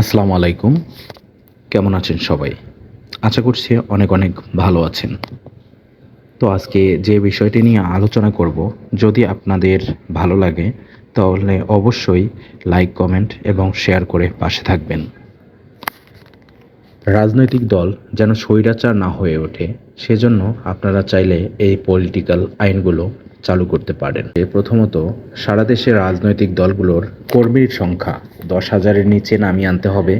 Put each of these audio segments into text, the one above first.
আসসালামু আলাইকুম। কেমন আছেন সবাই? আশা করছি অনেক অনেক ভালো আছেন। তো আজকে যে বিষয়টি নিয়ে আলোচনা করব, যদি আপনাদের ভালো লাগে, তাহলে অবশ্যই লাইক, কমেন্ট এবং শেয়ার করে পাশে থাকবেন। রাজনৈতিক দল যেন স্বৈরাচার না হয়ে ওঠে, সেজন্য আপনারা চাইলে এই পলিটিক্যাল আইনগুলো চালু করতে পারেন। প্রথমত, সারা দেশের রাজনৈতিক দলগুলোর কর্মীর সংখ্যা দশ হাজারের নিচে নামিয়ে আনতে হবে।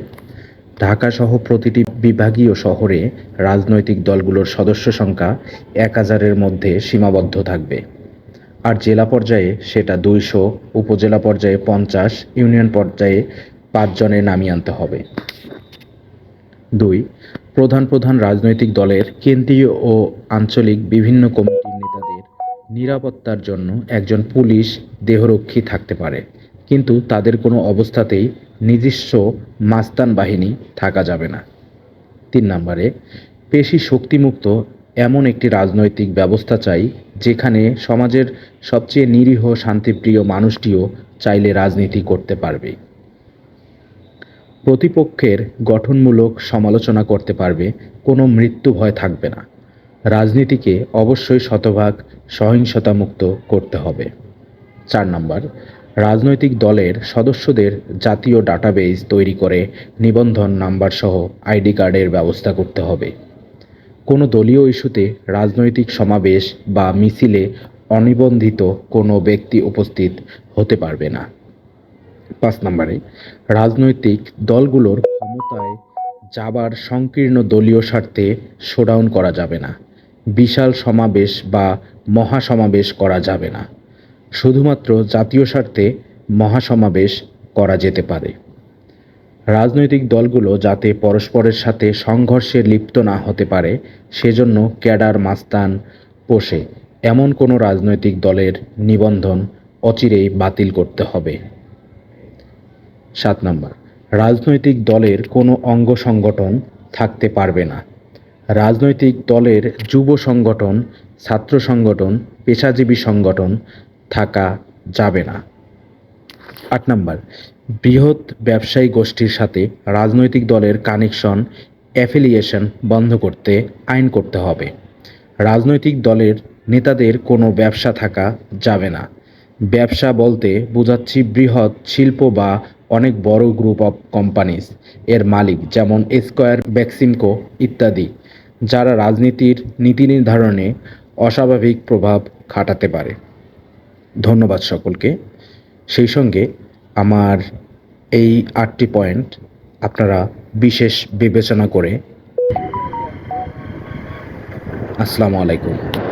ঢাকা সহ প্রতিটি বিভাগীয় শহরে রাজনৈতিক দলগুলোর সদস্য সংখ্যা এক হাজারের মধ্যে সীমাবদ্ধ থাকবে। আর জেলা পর্যায়ে সেটা দুইশো, উপজেলা পর্যায়ে পঞ্চাশ, ইউনিয়ন পর্যায়ে পাঁচজনে নামিয়ে আনতে হবে। দুই, প্রধান প্রধান রাজনৈতিক দলের কেন্দ্রীয় ও আঞ্চলিক বিভিন্ন নেতাদের নিরাপত্তার জন্য একজন পুলিশ দেহরক্ষী থাকতে পারে। কিন্তু তাদের কোনো অবস্থাতেই নিজস্ব মাস্তান বাহিনী থাকা যাবে না। তিন নম্বরে, পেশি শক্তিমুক্ত এমন একটি রাজনৈতিক ব্যবস্থা চাই যেখানে সমাজের সবচেয়ে নিরীহ, শান্তিপ্রিয় মানুষটিও চাইলে রাজনীতি করতে পারবে। প্রতিপক্ষের গঠনমূলক সমালোচনা করতে পারবে, কোনো মৃত্যু ভয় থাকবে না। রাজনীতিকে অবশ্যই শতভাগ সহিংসতামুক্ত করতে হবে। চার নম্বর, রাজনৈতিক দলের সদস্যদের জাতীয় ডাটাবেজ তৈরি করে নিবন্ধন নাম্বার সহ আইডি কার্ডের ব্যবস্থা করতে হবে। কোনো দলীয় ইস্যুতে রাজনৈতিক সমাবেশ বা মিছিলে অনিবন্ধিত কোনো ব্যক্তি উপস্থিত হতে পারবে না। পাঁচ নম্বরে, রাজনৈতিক দলগুলোর ক্ষমতায় যাবার সংকীর্ণ দলীয় স্বার্থে শোডাউন করা যাবে না। বিশাল সমাবেশ বা মহাসমাবেশ করা যাবে না। শুধুমাত্র জাতীয় স্বার্থে মহাসমাবেশ করা যেতে পারে। রাজনৈতিক দলগুলো যাতে পরস্পরের সাথে সংঘর্ষে লিপ্ত না হতে পারে, সেজন্য ক্যাডার মাস্তান পোষে এমন কোনো রাজনৈতিক দলের নিবন্ধন অচিরেই বাতিল করতে হবে। সাত নম্বর, রাজনৈতিক দলের কোনো অঙ্গ সংগঠন থাকতে পারবে না। রাজনৈতিক দলের যুব সংগঠন, ছাত্র সংগঠন, পেশাজীবী সংগঠন থাকা যাবে না। আট নম্বর, বৃহৎ ব্যবসায়ী গোষ্ঠীর সাথে রাজনৈতিক দলের কানেকশন, অ্যাফিলিয়েশন বন্ধ করতে আইন করতে হবে। রাজনৈতিক দলের নেতাদের কোনো ব্যবসা থাকা যাবে না। ব্যবসা বলতে বোঝাচ্ছি বৃহৎ শিল্প বা অনেক বড় গ্রুপ অফ কোম্পানিজ এর মালিক যেমন স্কয়ার বেক্সিমকো ইত্যাদি। যারা রাজনীতির নীতি নির্ধারণে অস্বাভাবিক প্রভাব খাটাতে পারে। ধন্যবাদ সকলকে। সেই সঙ্গে আমার এই আটটি পয়েন্ট আপনারা বিশেষ বিবেচনা করে। আসসালামু আলাইকুম।